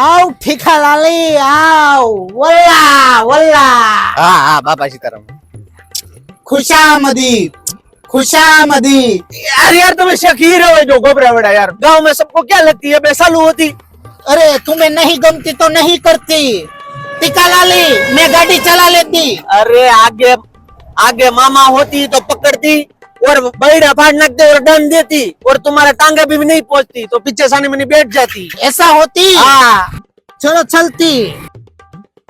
આવ ઠીકા લાલી આવ વલ્લા વલ્લા હા હા બાપા સીતારામ खुशामदी खुशामदी यार यार तुम्हें शक ही रहे जो घबरा बड़ा यार गांव में सबको क्या लगती है बेसालू होती अरे तुम्हें नहीं गमती तो नहीं करती टीका लाली मैं गाड़ी चला लेती अरे आगे आगे मामा होती तो पकड़ती और बैठा फाड़ नाकते और दंड देती और तुम्हारे टांगे भी नहीं पहुँचती तो पीछे सानी मनी बैठ जाती। ऐसा होती? हाँ। चलो चलती।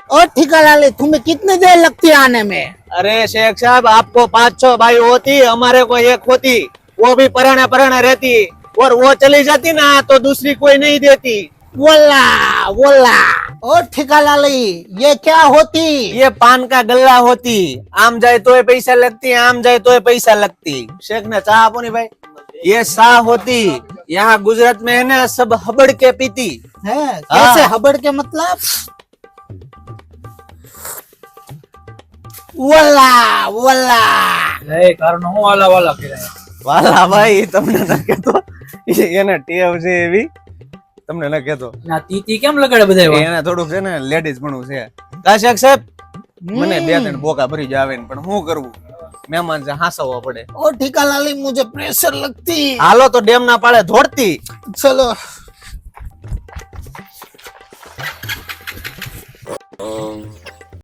और ठिका लाली तुम्हें कितनी देर लगती है आने में? अरे शेख साहब आपको पाँच छह भाई होती हमारे को एक होती वो भी पराने पराने रहती और वो चली जाती ना तो दूसरी कोई नहीं देती। बोला वल्ला। और ठिका लाली ये क्या होती ये पान का गल्ला होती आम जाए तो पैसा लगती आम जाए तो पैसा लगती शेख ने चाह आपो नहीं भाई ये सा होती यहाँ गुजरात में है ना सब हबड़ के पीती है कैसे हबड़ के मतलब वल्ला वल्ला એ કારણ હું વાલા વાલા ફેરાય વાલા ભાઈ તમને ન કહેતો એને ટેવ છે એવી તમને ન કેતો ના તીતી કેમ લગાડે બધા એને થોડુંક છે ને લેડીઝ ઘણું છે. કાશક સાહેબ? મને બે ત્રણ બોકા ભરી જ આવે ને પણ શું કરવું? મહેમાન છે હાસવવા પડે. ઓ ઠીકાલાલી મુજે પ્રેશર લગતી. હાલો તો ડેમ ના પાડે ધોડતી ચલો.